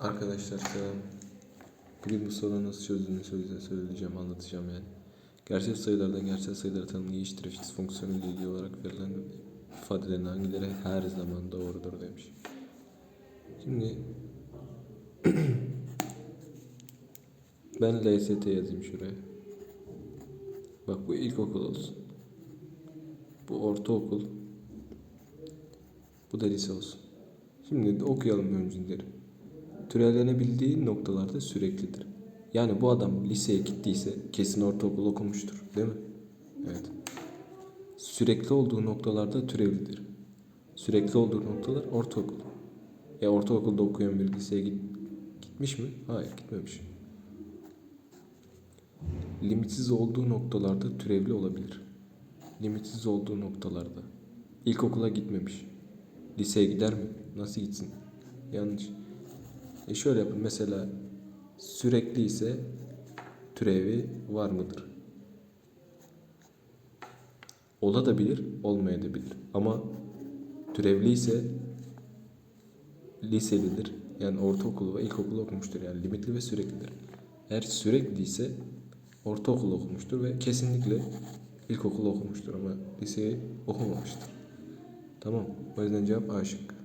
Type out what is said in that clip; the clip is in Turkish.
Arkadaşlar selam. Bugün bu sorunun nasıl çözdüğünü söyle- söyleyeceğim, anlatacağım yani. Gerçel sayılardan gerçel sayıları tanımlayış trafiks fonksiyonu ile ilgili olarak verilen ifadelerin hangileri her zaman doğrudur demiş. Şimdi ben LST yazayım şuraya. Bak bu ilkokul olsun. Bu ortaokul. Bu da lise olsun. Şimdi okuyalım öncülleri. Türevlenebildiği noktalarda süreklidir. Yani bu adam liseye gittiyse kesin ortaokul okumuştur. Değil mi? Evet. Sürekli olduğu noktalarda türevlidir. Sürekli olduğu noktalar ortaokul. Ya ortaokulda okuyan bir liseye git, gitmiş mi? Hayır gitmemiş. Limitsiz olduğu noktalarda türevli olabilir. Limitsiz olduğu noktalarda. İlkokula gitmemiş. Liseye gider mi? Nasıl gitsin? Yanlış. E şöyle yapın mesela sürekli ise türevi var mıdır? Ola da bilir, olmaya da bilir. Ama türevli ise liselidir. Yani ortaokulu ve ilkokulu okumuştur. Yani limitli ve süreklidir. Eğer sürekli ise ortaokul okumuştur ve kesinlikle ilkokul okumuştur ama liseyi okumamıştır. Tamam. O yüzden cevap A şıkkı.